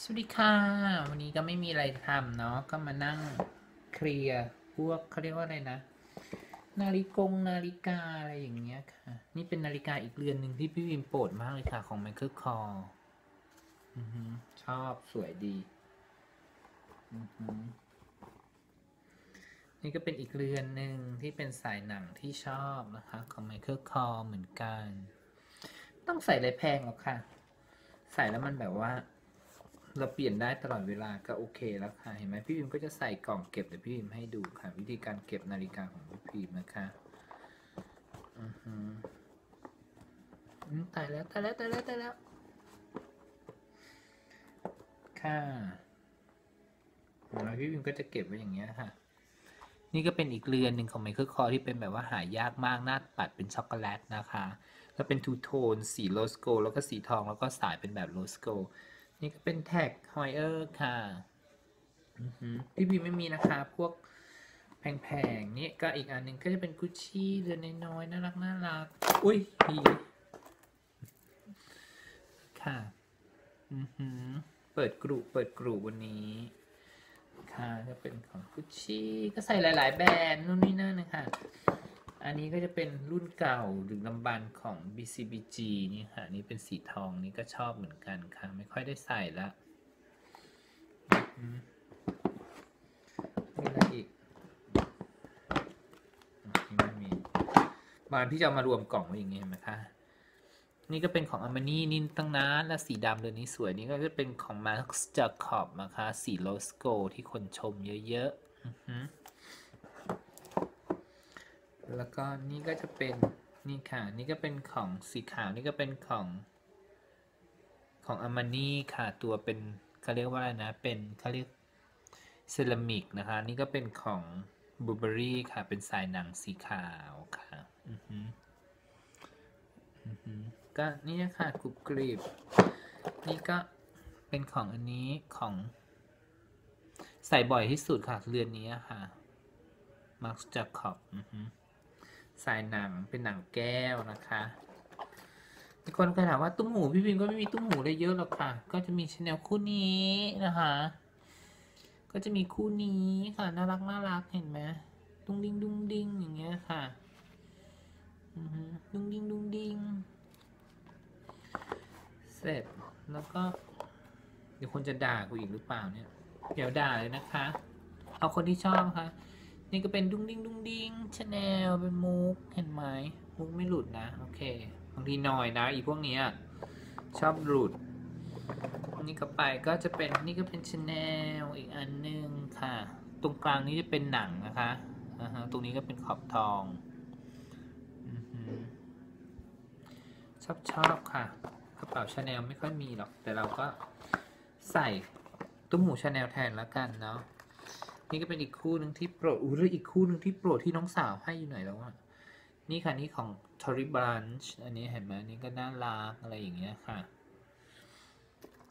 สวัสดีค่ะ วันนี้ก็ไม่มีอะไรทำเนาะก็มานั่งเคลียร์พวกเขาเรียกว่าอะไรนะ นาฬิกงนาฬิกาอะไรอย่างเงี้ยค่ะ นี่เป็นนาฬิกาอีกเรือนหนึ่งที่พี่วิมโปรดมากเลยค่ะ ของ Michael Kors อือหือชอบสวยดีนี่ก็เป็นอีกเรือนหนึ่งที่เป็นสายหนังที่ชอบนะคะ ของ Michael Kors เหมือนกัน ต้องใส่อะไรแพงหรอกค่ะ ใส่แล้วมันแบบว่า เราเปลี่ยนได้ตลอดเวลาก็โอเคแล้วค่ะ เห็นไหมพี่พิมก็จะใส่กล่องเก็บเดี๋ยวพี่พิมให้ดูค่ะ วิธีการเก็บนาฬิกาของพี่พิมนะคะอือหืออืมตายแล้วตายแล้วตายแล้วตายแล้ว ค่ะแล้วพี่พิมก็จะเก็บไว้อย่างเงี้ยค่ะ นี่ก็เป็นอีกเรือนหนึ่งของไมเคิลคอที่เป็นแบบว่าหายากมากหน้าปัดเป็นช็อกโกแลตนะคะ แล้วเป็นทูโทนสีโรสโกลแล้วก็สีทองแล้วก็สายเป็นแบบโรสโกล นี่ก็เป็นแท็กฮอยเออร์ค่ะอือหือพี่บีไม่มีนะคะ พวกแพงๆ นี่ก็อีกอันหนึ่งก็จะเป็นกุชชี่เรือนน้อยๆน่ารักน่ารัก อุ้ยพีค่ะ อือหือ เปิดกรุเปิดกรุวันนี้ ค่ะก็เป็นของกุชชี่ก็ใส่หลาย ๆ แบรนด์นู่นนี่นั่นนะคะ อันนี้ก็จะเป็นรุ่นเก่าหรือลำบันของ BCBG นี่ค่ะนี่เป็นสีทองนี่ก็ชอบเหมือนกันค่ะ ไม่ค่อยได้ใส่ละมีอะไรอีกนี่ไม่มีบานพี่จะมารวมกล่องไว้อย่างเงี้ยเห็นไหมคะนี่ก็เป็นของอามานี่นี่ตั้งนานและสีดำเรือนนี้สวยนี่ก็จะเป็นของ Max Jacob นะคะสีโลสโกที่คนชมเยอะๆอือหือ แล้วก็นี่ก็จะเป็นนี่ค่ะ นี่ก็เป็นของสีขาวนี่ก็เป็นของของอามานี่ค่ะตัวเป็นเขาเรียกว่าอะไรนะ เป็นเขาเรียกเซรามิกนะคะ นี่ก็เป็นของบูเบอรี่ค่ะ เป็นสายหนังสีขาวค่ะอือหืออือหือก็นี่ค่ะกรุบกริบนี่ก็เป็นของอันนี้ของใส่บ่อยที่สุดค่ะ เรือนนี้ค่ะมาร์คจ a คอบอือหือ สายหนังเป็นหนังแก้วนะคะมีคนเคยถามว่าตุ้มหูพี่พิมก็ไม่มีตุ้มหูเลยเยอะหรอกค่ะ ก็จะมีชแนลคู่นี้นะคะ ก็จะมีคู่นี้ค่ะน่ารักน่ารักเห็นไหมดุ้งดิ้งดุ้งดิ้งอย่างเงี้ยค่ะดุ้งดิ้งดุ้งดิ้งเสร็จแล้วก็ เดี๋ยวคนจะด่ากูอีกหรือเปล่าเนี่ยเดี๋ยวด่าเลยนะคะ เอาคนที่ชอบค่ะ นี่ก็เป็นดุ้งดิ้งดุ้งดิ้งชาแนลเป็นมุกเห็นไหมมุกไม่หลุดนะ โอเคบางทีหน่อยนะอีพวกเนี้ยชอบหลุด นี่ก็ไปก็จะเป็นนี่ก็เป็นชาแนลอีกอันหนึงค่ะ ตรงกลางนี้จะเป็นหนังนะคะอ่าฮะตรงนี้ก็เป็นขอบทองชอบชอบค่ะกระเป๋าชาแนลไม่ค่อยมีหรอก แต่เราก็ใส่ตุ้มหูชาแนลแทนแล้วกันเนาะ นี่ก็เป็นอีกคู่หนึ่งที่โปรดอู้แล้วอีกคู่หนึ่งที่โปรดที่น้องสาวให้อยู่ไหนแล้วอะนี่ค่ะนี่ของ Tory Branch อันนี้เห็นไหมนี่ก็น่ารักอะไรอย่างเงี้ยค่ะ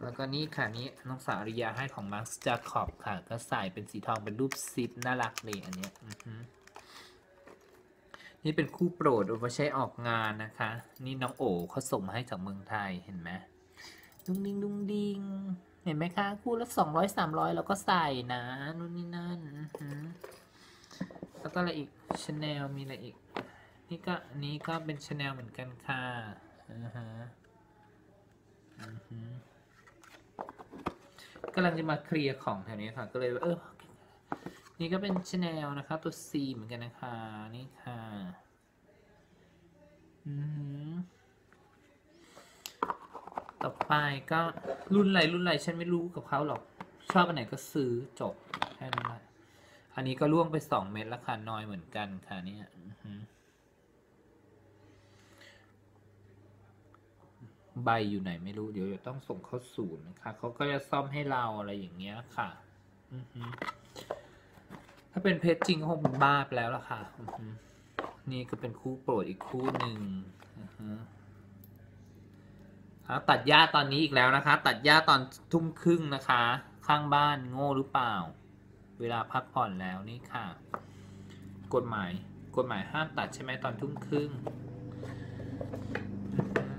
แล้วก็นี่ค่ะนี่น้องสาวอริยาให้ของ Max Jacob ค่ะ ก็ใส่เป็นสีทองเป็นรูปซิปน่ารักเลยอันเนี้ยนี่เป็นคู่โปรดเอาไว้ใช้ออกงานนะคะ นี่น้องโอเขาส่งมาให้จากเมืองไทยเห็นไหมดุงดิงดุงดิง เห็นไหมคะ คู่ละสองร้อยสามร้อยเราก็ใส่นะนู่นนี่นั่นแล้วก็อะไรอีกชาแนลมีอะไรอีก นี่ก็นี้ก็เป็นชาแนลเหมือนกันค่ะอือฮะอือหือกำลังจะมาเคลียร์ของแถวนี้ค่ะ ก็เลยเออนี่ก็เป็นชาแนลนะคะตัว C เหมือนกันนะคะ นี่ค่ะ อือหือ ต่อไปก็รุ่นอะไรรุ่นอะไรฉันไม่รู้กับเขาหรอก ชอบอันไหนก็ซื้อจบแค่นั้นแหละอันนี้ก็ล่วงไปสองเม็ดแล้วค่ะน้อยเหมือนกันค่ะเนี่ยใบอยู่ไหนไม่รู้เดี๋ยวจะต้องส่งเข้าศูนย์นะคะเขาก็จะซ่อมให้เราอะไรอย่างเงี้ยค่ะออืถ้าเป็นเพชรจริงก็คงเป็นบ้าไปแล้วล่ะค่ะออืนี่ก็เป็นคู่โปรดอีกคู่หนึ่งอือหืออะ ตัดหญ้าตอนนี้อีกแล้วนะคะ ตัดหญ้าตอนทุ่มครึ่งนะคะ ข้างบ้านโง่หรือเปล่า เวลาพักผ่อนแล้วนี่ค่ะ กฎหมายกฎหมายห้ามตัดใช่ไหมตอนทุ่มครึ่ง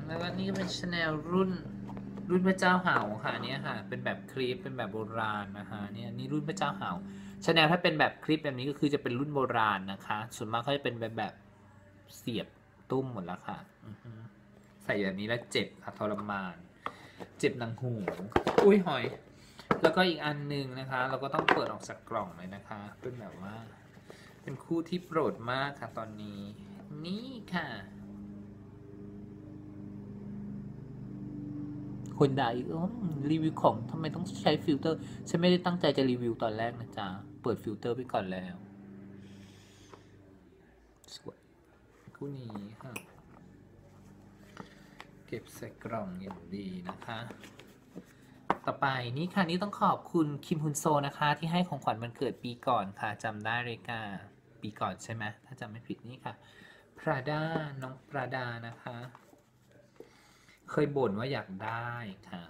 แล้วก็นี่ก็เป็นชาแนลรุ่นรุ่นพระเจ้าเห่าค่ะนเนี้ยค่ะ เป็นแบบคลิปเป็นแบบโบราณนะคะเนี่ยนี่รุ่นพระเจ้าเห่าชาแนลถ้าเป็นแบบคลิปแบบนี้ก็คือจะเป็นรุ่นโบราณนะคะ ส่วนมากเขาจะเป็นแบบแบบเสียบตุ้มหมดแล้วค่ะ ใส่แบบนี้แล้วเจ็บค่ะทรมาน เจ็บหนังหูอุ้ยหอย แล้วก็อีกอันหนึ่งนะคะ เราก็ต้องเปิดออกจากกล่องเลยนะคะ เป็นแบบว่า เป็นคู่ที่โปรดมากค่ะตอนนี้ นี่ค่ะ คนด่าอีกอรีวิวของทำไมต้องใช้ฟิลเตอร์ ฉันไม่ได้ตั้งใจจะรีวิวตอนแรกนะจ๊ะ เปิดฟิลเตอร์ไปก่อนแล้ว สวยคู่นี้ค่ะ ก็บใส่กล่องอย่างดีนะคะ ต่อไปนี่ค่ะนี่ต้องขอบคุณคิมฮุนโซนะคะ ที่ให้ของขวัญวันเกิดปีก่อนค่ะจำได้เลยค่ะปีก่อนใช่ไหมถ้าจำไม่ผิดนี่ค่ะพราดาน้องปราดานะคะ เคยบ่นว่าอยากได้ค่ะ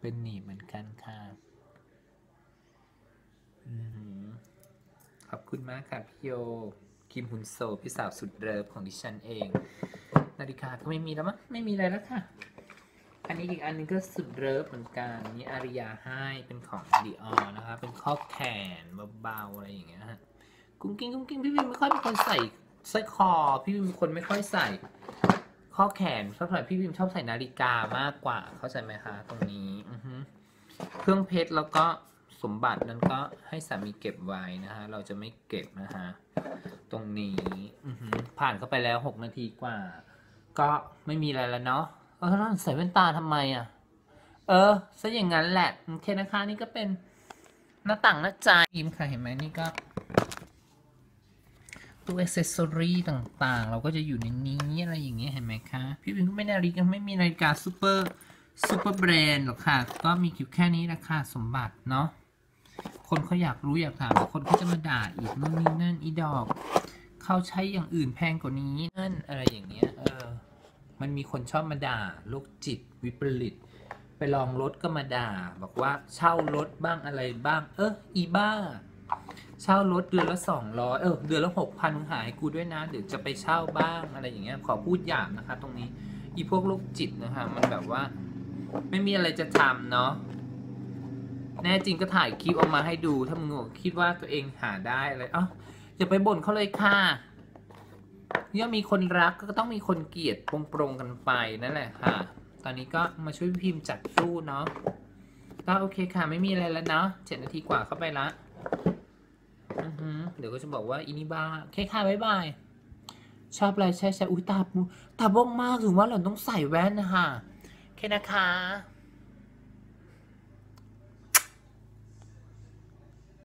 เป็นหนีเหมือนกันค่ะอขอบคุณมากค่ะพี่โย คิมฮุนโซพี่สาวสุดเลิฟของดิฉันเอง นาฬิกาก็ไม่มีแล้วมั้งไม่มีอะไรแล้วค่ะ อันนี้อีกอันหนึงก็สุดเลิฟเหมือนกันนี่อาริยาให้เป็นของดีออนะคะ เป็นข้อแขนเบาๆอะไรอย่างเงี้ยฮะกุ้งกิ้งกุ้งกิ้งพี่วิมไม่ค่อยเป็นคนใส่สร้อยคอพี่วิมเป็นคนไม่ค่อยใส่ ข้อแขนเท่าไหร่พี่วิมชอบใส่นาฬิกามากกว่า เข้าใจไหมคะตรงนี้อเครื่องเพชรแล้วก็ สมบัตินั้นก็ให้สามีเก็บไว้นะคะเราจะไม่เก็บนะคะตรงนี้ผ่านเข้าไปแล้วหกนาทีกว่า ก็ไม่มีอะไรแล้วเนาะเออแล้วใส่แว่นตาทำไมอะ เออซะอย่างนั้นแหละโอเคนะคะนี่ก็เป็นหน้าต่างหน้าจายิมค่ะเห็นไหมนี่ก็ตู้อ c เซสซอรี่ต่างๆ เราก็จะอยู่ในนี้อะไรอย่างเงี้ยเห็นไหมคะ พี่วินก็ไม่นาฬิกาไม่มีนาฬิกาซูเปอร์ซูเปอร์แบรนด์หรอกค่ะ ก็มีอยู่แค่นี้แหละค่ะสมบัติเนาะ คนเขาอยากรู้อยากถามคนเขาจะมาด่าอีกนู่นนี่นั่นอีดอก เขาใช้อย่างอื่นแพงกว่านี้นั่นอะไรอย่างเงี้ย เออ มันมีคนชอบมาด่าโรคจิตวิปริต ไปลองรถก็มาด่า บอกว่าเช่ารถบ้างอะไรบ้าง เอออีบ้า เช่ารถเดือนละสองร้อยเออเดือนละหกพันหายกูด้วยนะเดี๋ยวจะไปเช่าบ้างอะไรอย่างเงี้ยขอพูดอย่างนะคะ ตรงนี้อีพวกโรคจิตนะคะมันแบบว่า ไม่มีอะไรจะทำเนาะ แน่จริงก็ถ่ายคลิปออกมาให้ดูถ้ามึงคิดว่าตัวเองหาได้อะไรเอ้าอย่าไปบ่นเขาเลยค่ะย่อมมีคนรักก็ต้องมีคนเกลียดปรงๆกันไปนั่นแหละค่ะ ตอนนี้ก็มาช่วยพิมพ์จัดตู้เนาะก็โอเคค่ะไม่มีอะไรแล้วเนาะเจ็ดนาทีกว่าเข้าไปละอือหือเดี๋ยวก็จะบอกว่าอินิบ้าโอเคค่ะบ๊ายบาย ชอบอะไรใช่ใช่อุ้ยตาตาบ้องมากถึงว่าเราต้องใส่แว่นนะคะโอเคนะคะ